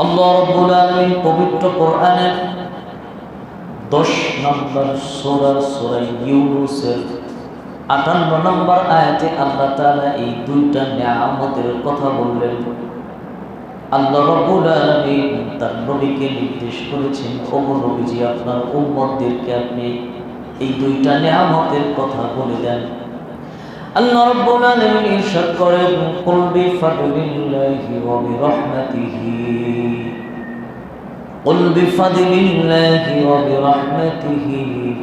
আল্লাহ রব্বুল আলামিন পবিত্র কোরআনের দশ নম্বর সূরা সূরা ইউনুসের আটান্ন নম্বর আয়াতে আল্লাহ তাআলা এই দুইটা নিয়ামতের কথা বললেন। আল্লাহ রব্বুল আলামিন তার নবীকে নির্দেশ করেছেন ও নবীজি, আপনার উম্মতদেরকে আপনি এই দুইটা নিয়ামতের কথা বলে দেন। আল্লাহ রাব্বুল আলামিন ইরশাদ করেন কুল বিফাদলিল্লাহি ওয়া বিরহমাতিহি قل بفضل الله وبرحمته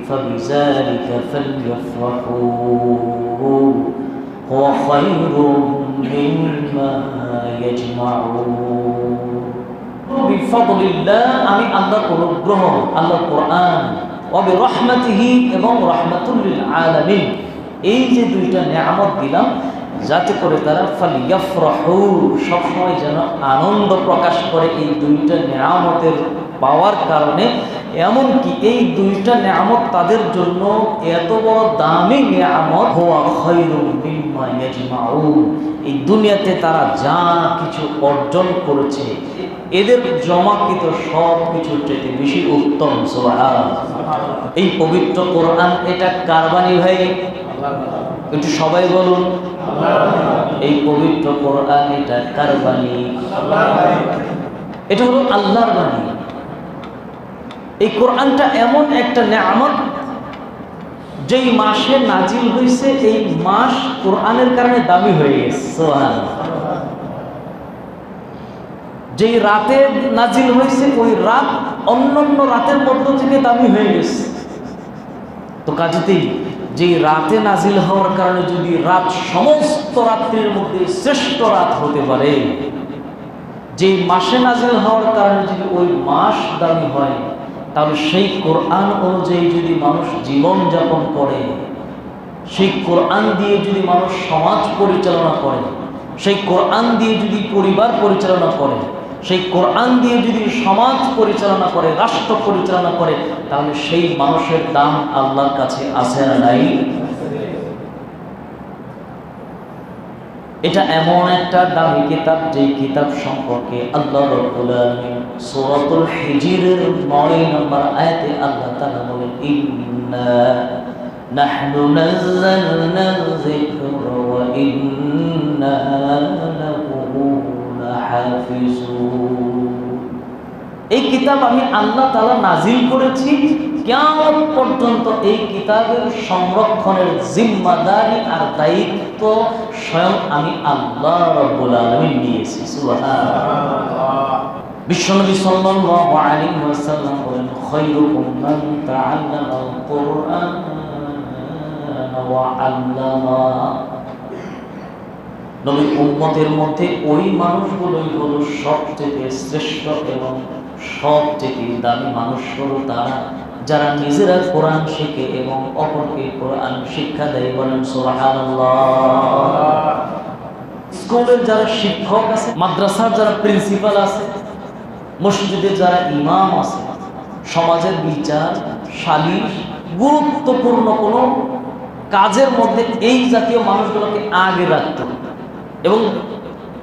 فبذلك فليفرحوا هو خير مما يجمعون بفضل الله আমি আল্লাহর অনুগ্রহ আল্লাহর কোরআন وبرحمته এবং রাহমাতুল আলামিন এই যে দুইটা নিয়ামত দিলাম, যাতে করে তারা ফালিয়াফরাহু, সবসময় যেন আনন্দ প্রকাশ করে এই দুইটা নিয়ামতের পাওয়ার কারণে। এমনকি এই দুইটা নিয়ামত তাদের জন্য এত বড় দামি নিয়ামত হওয়া এই দুনিয়াতে তারা যা কিছু অর্জন করেছে, এদের জমাকৃত সব কিছুর চাইতে বেশি উত্তম সুবহান এই পবিত্র কোরআন এটা কারবানি ভাই? সবাই বলুন, এই পবিত্র কোরআন এটা কার বাণী? এটা হলো আল্লাহর বাণী। এই কোরআনটা এমন একটা নেয়ামত, যেই মাসে নাজিল হয়েছে এই মাস কোরআনের কারণে দামি হয়ে গেছে। যেই রাতে নাজিল হয়েছে ওই রাত অন্যান্য রাতের মধ্য থেকে দামি হয়ে গেছে। তো কাজেতেই যে রাতে নাজিল হওয়ার কারণে যদি রাত সমস্ত রাত্রির মধ্যে শ্রেষ্ঠ রাত হতে পারে, যে মাসে নাজিল হওয়ার কারণে যদি ওই মাস দামি হয়, তাহলে সেই কোরআন অনুযায়ী যদি মানুষ জীবন যাপন করে, সেই কোরআন দিয়ে যদি মানুষ সমাজ পরিচালনা করে, সেই কোরআন দিয়ে যদি পরিবার পরিচালনা করে, সেই কোরআন দিয়ে যদি সমাজ পরিচালনা করে, রাষ্ট্র পরিচালনা করে তাহলে সেই মানুষের দাম আল্লাহর কাছে আছে না নাই? এটা এমন একটা দামি কিতাব যে কিতাব সম্পর্কে আল্লাহ রাব্বুল আলামিন সূরাতুল হিজরের 9 নম্বর আয়াতে আল্লাহ তাআলা বলেন, ইন্না নাহনু নাযালনা যিকরা ওয়া ইন্না লাহু লাহাফিজুন। এই কিতাব আমি আল্লাহ তালা নাজিল করেছি। কেমন পর্যন্ত এই কিতাবের সংরক্ষণের জিম্মাদারি আর দায়িত্ব স্বয়ং আমি আল্লাহ রাব্বুল আলামিন নিয়েছি। বিশ্বনবী সাল্লাল্লাহু আলাইহি ওয়াসাল্লাম বলেন খায়রুকুম মান তাআল্লামাল কুরআন ওয়া আল্লামা। নবী উম্মতের মধ্যে ওই মানুষগুলোই হলো সবথেকে শ্রেষ্ঠ এবং সবথেকে দামি মানুষ হলো তারা। যারা নিজেরা কোরআন শেখে এবং অপরকে কোরআন শিক্ষা দেয় বলেন স্কুলের যারা শিক্ষক আছে, মাদ্রাসার যারা প্রিন্সিপাল আছে, মসজিদের যারা ইমাম আছে, সমাজের বিচার, সালিশ, গুরুত্বপূর্ণ কোনো কাজের মধ্যে এই জাতীয় মানুষগুলোকে আগে রাখত। এবং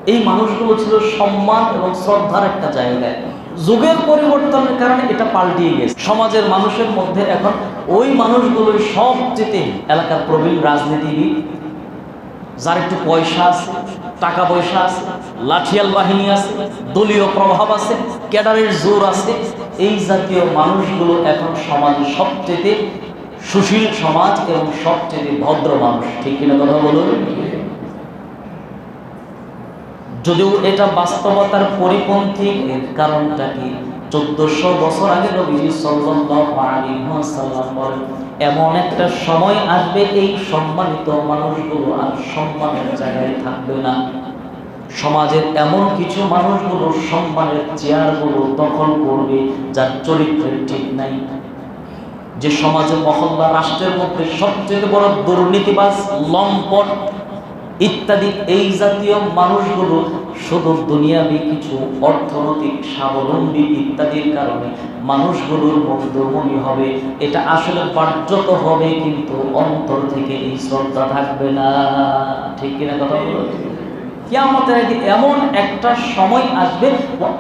এই মানুষগুলো ছিল সম্মান এবং শ্রদ্ধার একটা জায়গায়। যুগের পরিবর্তনের কারণে এটা পাল্টিয়ে গেছে। সমাজের মানুষের মধ্যে এখন ওই মানুষগুলোই সবচেয়ে এলাকার প্রবীণ রাজনীতিবিদ, যার একটু পয়সা আছে, টাকা পয়সা আছে, লাঠিয়াল বাহিনী আছে, দলীয় প্রভাব আছে, ক্যাডারের জোর আছে, এই জাতীয় মানুষগুলো এখন সমাজে সবচেয়ে সুশীল সমাজ এবং সবচেয়ে ভদ্র মানুষ। ঠিক কিনা কথা বলুন? যদিও এটা বাস্তবতার পরিপন্থী, এর কারণটা কি? চোদ্দশো বছর আগে নবীজি বলেন, এমন একটা সময় আসবে এই সম্মানিত মানুষগুলো আর সম্মানের জায়গায় থাকবে না। সমাজের এমন কিছু মানুষগুলো সম্মানের চেয়ারগুলো দখল করবে যার চরিত্রের ঠিক নাই। যে সমাজে মহল্লা, রাষ্ট্রের মধ্যে সবচেয়ে বড় দুর্নীতিবাজ, লম্পট ইত্যাদি এই জাতীয় মানুষগুলো শুধু দুনিয়াবি কিছু অর্থনৈতিক স্বাবলম্বী ইত্যাদির কারণে মানুষগুলোর মধ্যমণি হবে। এটা আসলে বাহ্যত হবে, কিন্তু অন্তর থেকে এই শ্রদ্ধা থাকবে না। ঠিক কিনা কথা বলো? কিয়ামতের এমন একটা সময় আসবে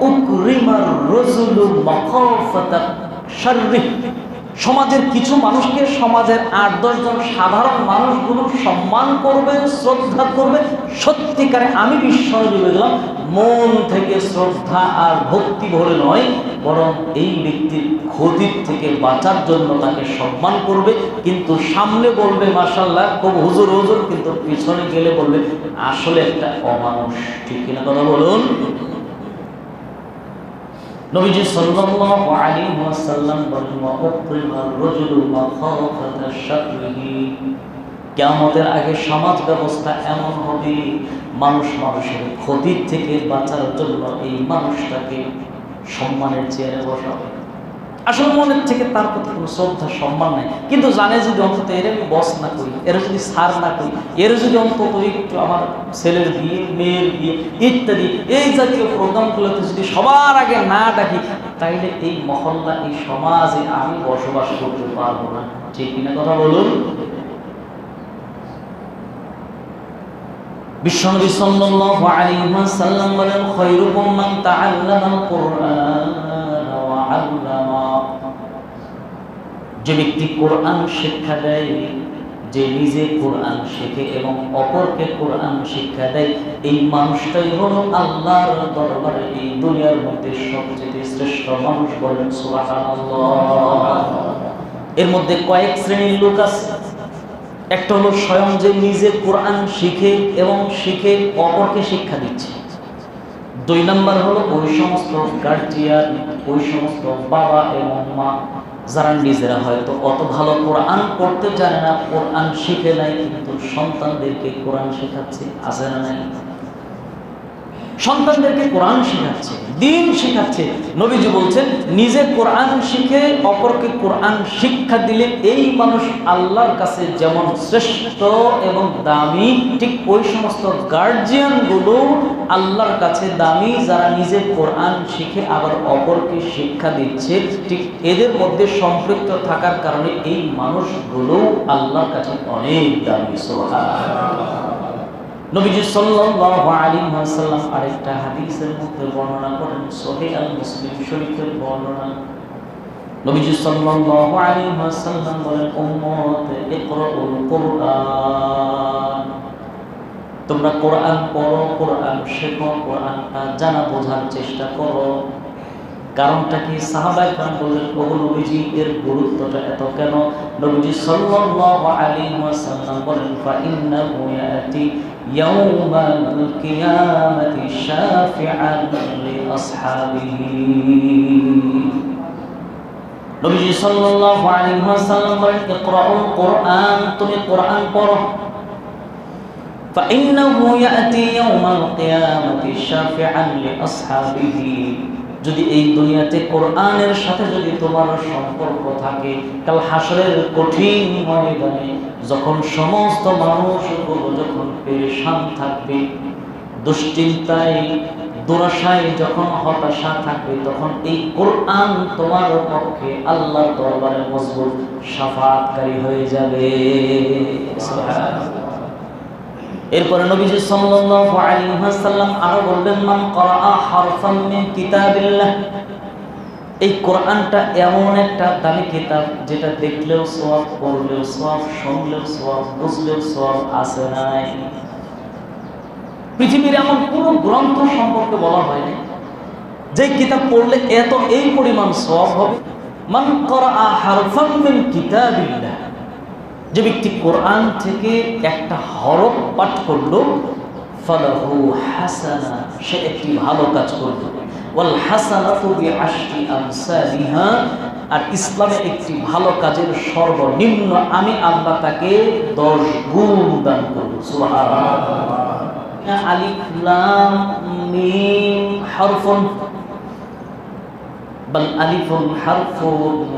উকরিমার রজুলু মাখাফাতা সমাজের কিছু মানুষকে সমাজের আট দশজন সাধারণ মানুষগুলো সম্মান করবে, শ্রদ্ধা করবে। সত্যিকারে আমি বিশ্বাস গেলাম মন থেকে শ্রদ্ধা আর ভক্তি ভরে নয়, বরং এই ব্যক্তির ক্ষতির থেকে বাঁচার জন্য তাকে সম্মান করবে। কিন্তু সামনে বলবে মাসাল্লাহ খুব হুজুর হুজুর। কিন্তু পিছনে গেলে বলবে, আসলে একটা অমানুষ। ঠিক কিনা কথা বলুন? নবীজি সাল্লাল্লাহু আলাইহি ওয়াসাল্লাম বলেন, ওয়া উকরিমার রাজুলু মাখাফাতা শাকরিহি কিয়ামতের আগে সমাজ ব্যবস্থা এমন হবে, মানুষ মানুষের ক্ষতির থেকে বাঁচার জন্য এই মানুষটাকে সম্মানের চেয়ারে বসাবে। আসলে মনের থেকে তার প্রতি কোনো শ্রদ্ধা, সম্মান নাই। কিন্তু জানে যদি অন্তত এর আমি বস না করি, এর যদি সার না করি, এর যদি অন্তত একটু আমার ছেলের বিয়ে, মেয়ের বিয়ে ইত্যাদি, এই জাতীয় প্রোগ্রামগুলোতে যদি সবার আগে না ডাকি, তাইলে এই মহল্লা, এই সমাজে আমি বসবাস করতে পারব না। ঠিক কিনা কথা বলুন? বিশ্বনবী সাল্লাল্লাহু আলাইহি ওয়াসাল্লাম বলেন খায়রুকুম মান তাআল্লামাল কুরআন। যে ব্যক্তি কোরআন শিক্ষা দেয়, যে নিজে কোরআন শেখে এবং অপরকে কোরআন শিক্ষা দেয়, এই মানুষটাই হলো আল্লাহর দরবারে এই দুনিয়ার মধ্যে সবচেয়ে শ্রেষ্ঠ মানুষ বলেন এর মধ্যে কয়েক শ্রেণির লোক আছে। একটা হলো স্বয়ং যে নিজে কোরআন শিখে এবং শিখে অপরকে শিক্ষা দিচ্ছে। দুই নাম্বার হলো ওই সমস্ত গার্জিয়ান, ওই সমস্ত বাবা এবং মা যারা নিজেরা হয়তো অত ভালো কোরআন পড়তে জানে না, কোরআন শিখে নাই, কিন্তু সন্তানদেরকে কোরআন শেখাচ্ছে, আছে না নাই? সন্তানদেরকে কোরআন শেখাচ্ছে, দিন শেখাচ্ছে। নবীজি বলছেন, নিজে কোরআন শিখে অপরকে কোরআন শিক্ষা দিলে এই মানুষ আল্লাহর কাছে যেমন শ্রেষ্ঠ এবং দামি, ঠিক ওই সমস্ত গার্জিয়ানগুলো আল্লাহর কাছে দামি, যারা নিজে কোরআন শিখে আবার অপরকে শিক্ষা দিচ্ছে, ঠিক এদের মধ্যে সম্পৃক্ত থাকার কারণে এই মানুষগুলো আল্লাহর কাছে অনেক দামি সোহা নবীজি সাল্লাল্লাহু আলাইহি ওয়াসাল্লাম আরেকটা হাদিসের মধ্যে বর্ণনা করেন, সহিহ আল মুসলিম শরীফের বর্ণনা। নবীজি সাল্লাল্লাহু আলাইহি ওয়াসাল্লাম বলেন, উম্মত, ইকরাউল তোমরা কোরআন পড়ো, কোরআন শেখো, কোরআনটা জানা বোঝার চেষ্টা করো। কারণটা কি? সাহাবাই খান বললেন ওগো নবীজি, এর গুরুত্বটা এত কেন? নবীজি সাল্লাল্লাহু আলাইহি ওয়াসাল্লাম বলেন ফা ইন্নাহু ইয়াতি ইয়াউমাল কিয়ামাতি শাফিআন লিআসহাবিহি নবীজি সাল্লাল্লাহু আলাইহি ওয়াসাল্লাম বলেন ইকরাউল কোরআন তুমি কোরআন পড়ো فإنه يأتي يوم القيامة شافعا لأصحابه যদি এই দুনিয়াতে কোরআনের সাথে যদি তোমার সম্পর্ক থাকে কাল হাসরের কঠিন ময়দানে যখন সমস্ত মানুষগুলো যখন পেরেশান থাকবে, দুশ্চিন্তায়, দুরাশায় যখন হতাশা থাকবে, তখন এই কোরআন তোমার পক্ষে আল্লাহর দরবারে মজবুত সাফাতকারী হয়ে যাবে। এরপরে নবীজি সাল্লাল্লাহু আলাইহি ওয়াসাল্লাম আরও বলবেন, মান ক্বারা হারফান মিন কিতাবিল্লাহ। এই কোরআনটা এমন একটা দামি কিতাব যেটা দেখলেও সওয়াব, পড়লেও সওয়াব, শুনলেও সওয়াব, বুঝলেও সওয়াব আছে নাই। পৃথিবীর এমন কোনো গ্রন্থ সম্পর্কে বলা হয়নি যে কিতাব পড়লে এত এই পরিমাণ সওয়াব হবে। মান ক্বারা হারফান মিন যে ব্যক্তি কোরআন থেকে একটা হরফ পাঠ করল, ফালাহু হাসানা, সে একটি ভালো কাজ করল। ওয়াল হাসানাতু বিআশরি আমসালিহা আর ইসলামে একটি ভালো কাজের সর্বনিম্ন আমি আল্লাহ তাকে 10 গুণ দান করব সুবহানাল্লাহ আলিফ লাম মিম হারফুন بل ألف حرف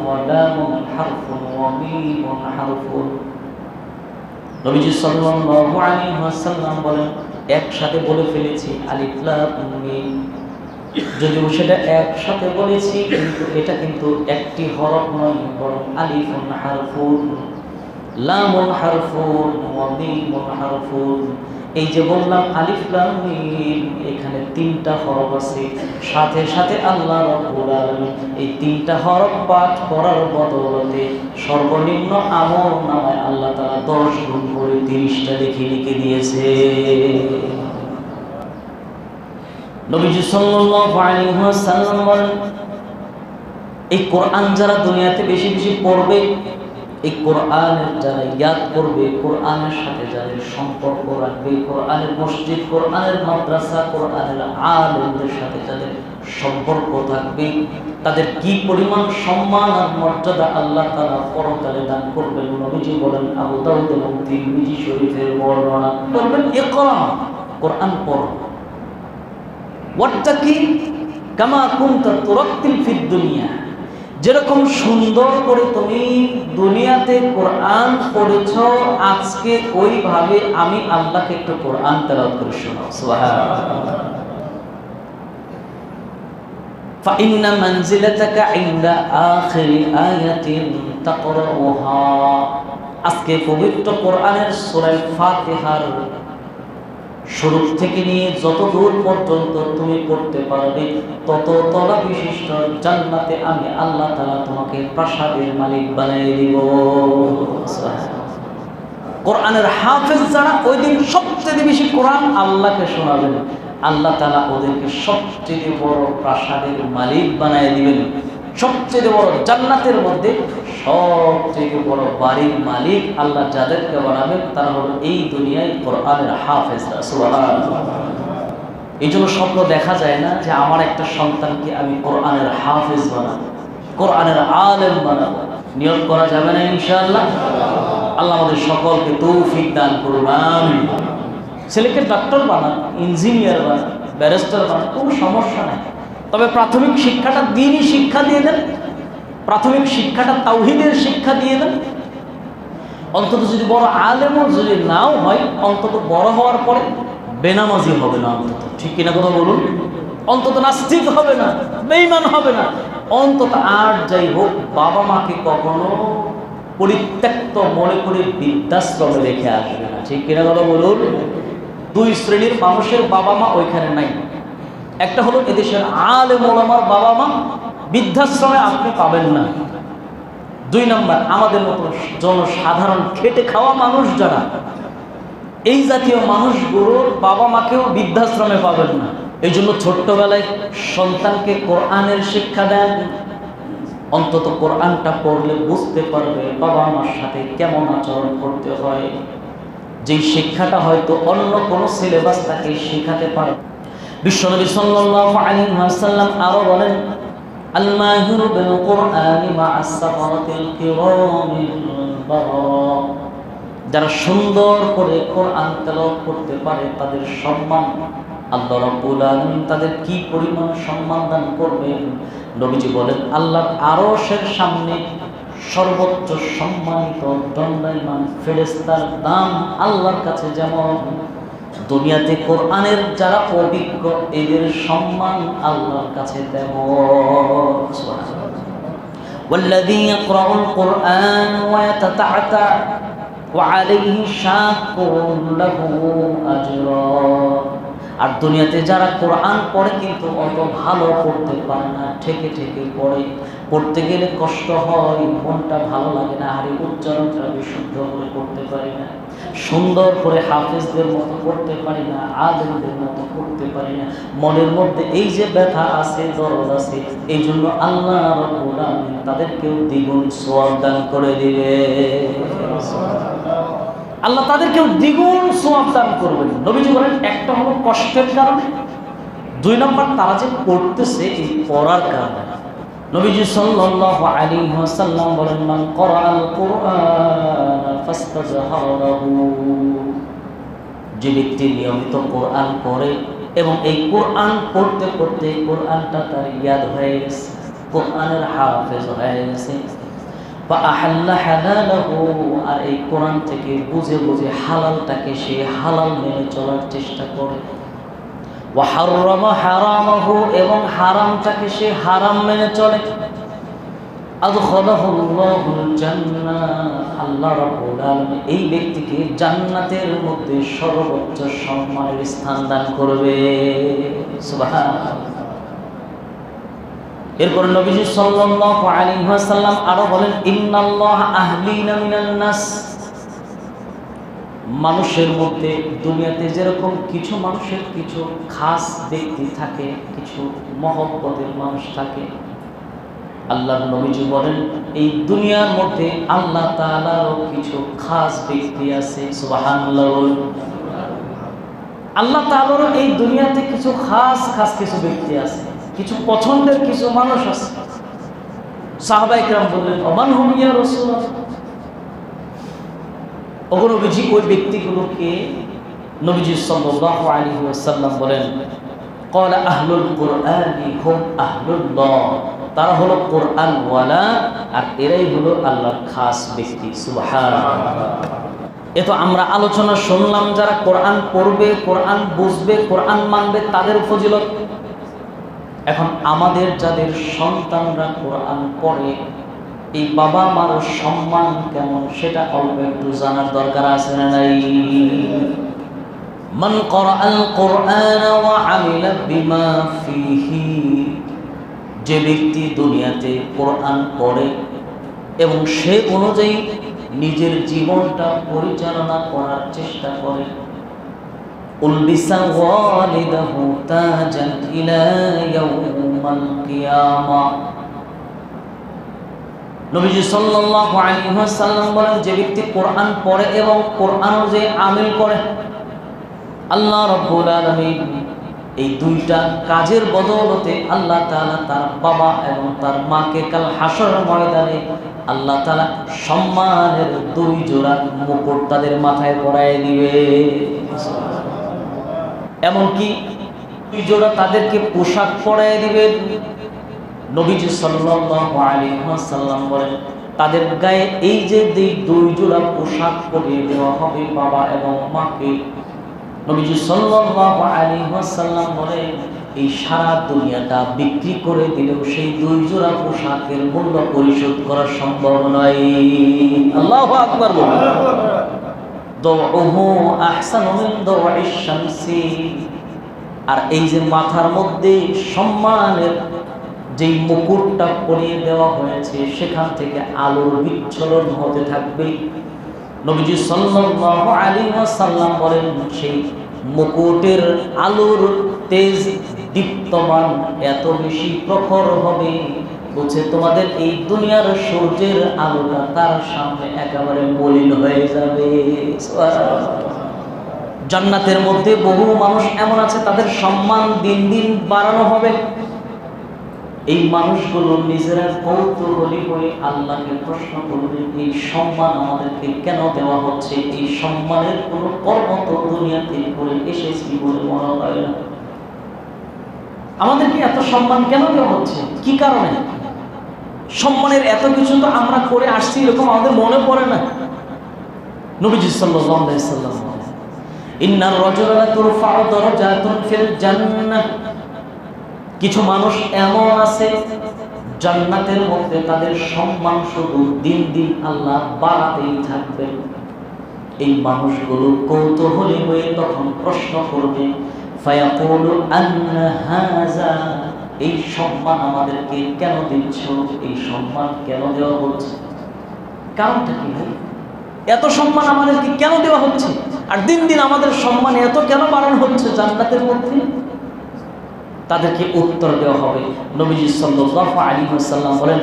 ولام حرف وميم حرف নবীজি সাল্লাল্লাহু আলাইহি ওয়াসাল্লাম বলেন একসাথে বলে ফেলেছি আলিফ লাম মিম যদিও সেটা একসাথে বলেছি, কিন্তু এটা কিন্তু একটি হরফ নয়, বরং আলিফুন হারফুন। লামুন হারফুন হারফুন। এই যে বললাম আলিফ, লাম, মিম, এখানে তিনটা হরফ আছে। সাথে সাথে আল্লাহ রাব্বুল আলামিন এই তিনটা হরফ পাঠ করার সর্বনিম্ন আমল নামায় আল্লাহ তাআলা 10 গুণ করে 30টা লিখে লিখে দিয়েছে। নবীজি ওয়াসাল্লাম বলেন, এই কোরআন যারা দুনিয়াতে বেশি বেশি পড়বে, এই কোরআনের যারা ইয়াদ করবে কোরআনের সাথে যাদের সম্পর্ক রাখবে কোরআনের মসজিদ, কোরআনের মাদ্রাসা, কোরআনের আলেমদের সাথে যাদের সম্পর্ক থাকবে, তাদের কি পরিমাণ সম্মান আর মর্যাদা আল্লাহ তারা পরকালে দান করবেন? নবীজি বলেন, আবু দাউদ এবং শরীফের বর্ণনা বলবেন ইকরা কোরআন পড়। ওয়াট্টাকি কামা কুনতা তুরাক্তিল ফিদ দুনিয়া যেরকম সুন্দর করে তুমি দুনিয়াতে কোরআন পড়েছ আজকে ওইভাবে আমি আল্লাহকে একটু কোরআন তেলাওয়াত করে শোনাও সুবহানাল্লাহ فإن منزلتك عند آخر آية تقرأها আজকে পবিত্র কোরআনের সূরা ফাতিহার শুরু থেকে নিয়ে যত দূর পর্যন্ত তুমি পড়তে পারবে, তত তলা বিশিষ্ট জান্নাতে আমি আল্লাহ তাআলা তোমাকে প্রাসাদের মালিক বানিয়ে দিব। কোরআনের হাফেজ যারা ওই দিন সবচেয়ে বেশি কোরআন আল্লাহকে শোনাবেন। আল্লাহ তালা ওদেরকে সবচেয়ে বড় প্রাসাদের মালিক বানিয়ে দিবেন। সবচেয়ে বড় জান্নাতের মধ্যে সবচেয়ে বড় বাড়ির মালিক আল্লাহ যাদেরকে বানাবেন, তারা হলো এই দুনিয়ায় কোরআনের হাফেজরা। এই জন্য স্বপ্ন দেখা যায় না যে আমার একটা সন্তানকে আমি কোরআনের হাফেজ বানাবো, কোরআনের আলেম বানাবো। নিয়োগ করা যাবে না ইনশাআল্লাহ। আল্লাহ আমাদের সকলকে তৌফিক দান করুন, আমিন। ছেলেকে ডাক্তার বানান, ইঞ্জিনিয়ার বানান, ব্যারিস্টার বানান, কোনো সমস্যা নাই। তবে প্রাথমিক শিক্ষাটা দিনই শিক্ষা দিয়ে দেন, প্রাথমিক শিক্ষাটা তাওহিদের শিক্ষা দিয়ে দেন। অন্তত যদি বড় আলেমও যদি নাও হয়, অন্তত বড় হওয়ার পরে বেনামাজি হবে না অন্তত। ঠিক কিনা কথা বলুন? অন্তত নাস্তিক হবে না বেইমান হবে না। অন্তত আর যাই হোক, বাবা মাকে কখনো পরিত্যক্ত মনে করে বৃদ্ধাশ্রমে রেখে আসবে না। ঠিক কিনা কথা বলুন? দুই শ্রেণির মানুষের বাবা মা ওইখানে নাই। একটা হলো এদেশের আলে মোলামার বাবা মা বৃদ্ধাশ্রমে আপনি পাবেন না। দুই নম্বর, আমাদের মতো জনসাধারণ খেটে খাওয়া মানুষ যারা, এই জাতীয় মানুষগুলোর বাবা মাকেও বৃদ্ধাশ্রমে পাবেন না। এই জন্য ছোট্টবেলায় সন্তানকে কোরআনের শিক্ষা দেন। অন্তত কোরআনটা পড়লে বুঝতে পারবে বাবা মার সাথে কেমন আচরণ করতে হয়। যেই শিক্ষাটা হয়তো অন্য কোনো সিলেবাস তাকে শেখাতে পারে। বিশ্বনবী সাল্লাল্লাহু আলাইহি ওয়াসাল্লাম আরও বলেন আল মাহিরু বিল কুরআনি মা'আস সাফারাতিল কিরামিল যারা সুন্দর করে কোরআন তেলাওয়াত করতে পারে, তাদের সম্মান আল্লাহ রাব্বুল আলামিন তাদের কি পরিমাণ সম্মান দান করবেন? নবীজি বলেন, আল্লাহর আরশের সামনে সর্বোচ্চ সম্মানিত দণ্ডায়মান ফেরেশতার দাম আল্লাহর কাছে যেমন দুনিয়াতে কোরআনের যারা অভিজ্ঞ এদের সম্মান আল্লাহর কাছে তেমন والذي يقرأ القرآن ويتتعتع وعليه شاق له أجرا আর দুনিয়াতে যারা কোরআন পড়ে কিন্তু অত ভালো পড়তে পারে না ঠেকে ঠেকে পড়ে পড়তে গেলে কষ্ট হয় মনটা ভালো লাগে না আর এই উচ্চারণটা বিশুদ্ধ করে পড়তে পারি না সুন্দর করে হাফিজদের মতো পড়তে পারি না, আলেমদের মতো পড়তে পারি না। মনের মধ্যে এই যে ব্যথা আছে, দরদ আছে, এই জন্য আল্লাহ রাব্বুল আলামিন তাদেরকেও দ্বিগুণ সোয়াব দান করে দিবে। আল্লাহ তাদেরকেও দ্বিগুণ সোয়াব দান করবেন। নবীজি বলেন, একটা হলো কষ্টের কারণে, দুই নম্বর তারা যে পড়তেছে এই পড়ার কারণে। নবীজি সাল্লাল্লাহু আলাইহি ওয়াসাল্লাম বলেন, মান করাআল কুরআন ফাস্তাজহারা যে ব্যক্তি নিয়মিত কোরআন পড়ে এবং এই কোরআন পড়তে পড়তে কোরআনটা তার ইয়াদ হয়ে গেছে, কোরআনের হাফেজ হয়ে গেছে। বা আহাল্লা হালালাহু, আর এই কোরআন থেকে বুঝে বুঝে হালালটাকে সে হালাল মেনে চলার চেষ্টা করে। এবং হারামটাকে সে হারাম মেনে চলে। আল্লাহ এই ব্যক্তিকে জান্নাতের মধ্যে সর্বোচ্চ সম্মানের স্থান দান করবে। এরপর নবীজি সাল্লাল্লাহু আলাইহি ওয়াসাল্লাম আরও বলেন, ইন্নাল্লাহ আহলিনা মিনান নাস। মানুষের মধ্যে দুনিয়াতে যেরকম কিছু মানুষের কিছু খাস ব্যক্তি থাকে, কিছু মহব্বতের মানুষ থাকে আল্লাহ নবীজি বলেন, এই দুনিয়ার মধ্যে আল্লাহ তাআলারও কিছু খাস ব্যক্তি আছে আল্লাহ তাআলারও এই দুনিয়াতে কিছু খাস খাস কিছু ব্যক্তি আছে, কিছু পছন্দের কিছু মানুষ আছে। সাহাবা ইকরাম বললেন অমান হুমিয়া রসুল নবীজি ওই ব্যক্তিগুলোকে নবীজি সাল্লাল্লাহু আলাইহি ওয়াসাল্লাম বলেন قال اهل القران هم اهل الله তারা হলো কোরআন ওয়ালা আর এরাই হলো আল্লাহর খাস ব্যক্তি সুবহানাল্লাহ এ তো আমরা আলোচনা শুনলাম যারা কোরআন পড়বে কোরআন বুঝবে কোরআন মানবে তাদের ফজিলত এখন আমাদের যাদের সন্তানরা কোরআন পড়ে এই বাবা মার সম্মান কেমন সেটা অল্প একটু জানার দরকার আছে না নাই মান করাআল কোরআন ওয়া আমিলা বিমা ফিহি যে ব্যক্তি দুনিয়াতে কোরআন পড়ে এবং সে অনুযায়ী নিজের জীবনটা পরিচালনা করার চেষ্টা করে ألبس والده تاجا إلى يوم القيامة নবীজি সাল্লাল্লাহু আলাইহি ওয়াসাল্লাম বলেন, যে ব্যক্তি কোরআন পড়ে এবং কোরআন যে আমিল করে, আল্লাহ রাব্বুল আলামিন এই দুইটা কাজের বদৌলতে আল্লাহ তাআলা তার বাবা এবং তার মাকে কাল হাসর ময়দানে আল্লাহ তাআলা সম্মানের দুই জোড়া মুকুট তাদের মাথায় পরায় দিবে। এমনকি দুই জোড়া তাদেরকে পোশাক পরায় দিবেন। নবীজি ওয়াসাল্লাম বলেন, তাদের গায়ে এই যে দুই জোড়া পোশাক পরিয়ে দেওয়া হবে বাবা এবং মাকে। নবীজি সাল্লাল্লাহু আলাইহি বলেন, এই সারা দুনিয়াটা বিক্রি করে দিলেও সেই দুই জোড়া পোশাকের মূল্য পরিশোধ করা সম্ভব নয়। আর এই যে মাথার মধ্যে সম্মানের যেই মুকুটটা পরিয়ে দেওয়া হয়েছে, সেখান থেকে আলোর বিচ্ছলন হতে থাকবে। নবীজি সাল্লাল্লাহু আলাইহি ওয়াসাল্লাম বলেন, সেই মুকুটের আলোর তেজ দীপ্তমান এত বেশি প্রখর হবে, বলছে, তোমাদের এই দুনিয়ার সূর্যের আলোটা তার সামনে একেবারে মলিন হয়ে যাবে। জান্নাতের মধ্যে বহু মানুষ এমন আছে, তাদের সম্মান দিন দিন বাড়ানো হবে। এই মানুষগুলো নিজেরা কৌতূহলী হয়ে আল্লাহকে প্রশ্ন করবে এই সম্মান আমাদেরকে কেন দেওয়া হচ্ছে? এই সম্মানের কোনো কর্ম তো দুনিয়াতে করে এসেছি বলে মনে হয় না। আমাদেরকে এত সম্মান কেন দেওয়া হচ্ছে? কি কারণে? সম্মানের এত কিছু তো আমরা করে আসছি এরকম আমাদের মনে পড়ে না। নবীজি সাল্লাল্লাহু আলাইহি সাল্লাম ইন্নার রাজুলা তুরফাউ দারাজাতুন ফিল জান্নাহ। কিছু মানুষ এমন আছে জান্নাতের মধ্যে তাদের সম্মান শুধু দিন দিন আল্লাহ বাড়াতেই থাকবে। এই মানুষগুলো কৌতূহলী হয়ে তখন প্রশ্ন করবে এই সম্মান আমাদেরকে কেন দিচ্ছ? এই সম্মান কেন দেওয়া হচ্ছে? কারণটা কি ভাই? এত সম্মান আমাদেরকে কেন দেওয়া হচ্ছে? আর দিন দিন আমাদের সম্মান এত কেন বাড়ানো হচ্ছে জান্নাতের মধ্যে? তাদেরকে উত্তর দেওয়া হবে। নবীজি সাল্লাল্লাহু আলাইহি ওয়াসাল্লাম বলেন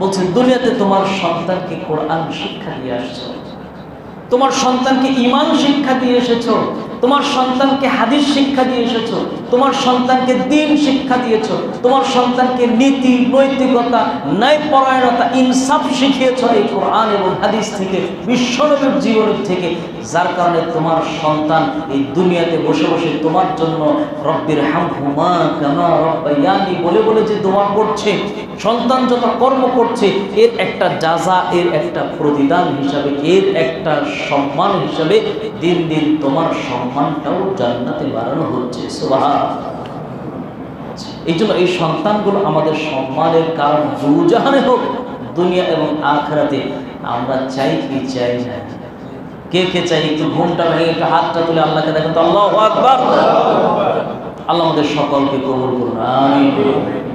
বলছেন, দুনিয়াতে তোমার সন্তানকে কোরআন শিক্ষা দিয়ে আসছো। তোমার সন্তানকে ইমান শিক্ষা দিয়ে এসেছ। তোমার সন্তানকে হাদিস শিক্ষা দিয়ে এসেছ। তোমার সন্তানকে দিন শিক্ষা দিয়েছ, তোমার সন্তানকে নীতি, নৈতিকতা ন্যায় পরায়ণতা ইনসাফ শিখিয়েছ এই কোরআন এবং হাদিস থেকে, বিশ্বনবীর জীবনের থেকে, যার কারণে তোমার সন্তান এই দুনিয়াতে বসে বসে তোমার জন্য রব্বির হামহুমা কামা রব্বায়ানি বলে বলে যে দোয়া করছে, সন্তান যত কর্ম করছে, এর একটা যাজা এর একটা প্রতিদান হিসাবে, এর একটা সম্মান হিসাবে দিন দিন তোমার সম্মানটাও জান্নাতে বাড়ানো হচ্ছে, সুবহান এই জন্য এই সন্তানগুলো আমাদের সম্মানের কারণ। দুজাহানে হোক, দুনিয়া এবং আখরাতে আমরা চাই কি, চাই না। কে কে চাই? একটু ঘুমটা ভেঙে, একটু হাতটা তুলে আল্লাহকে দেখেন তো। আল্লাহ আল্লাহ আমাদের সকলকে কবুল করুন। আমিন।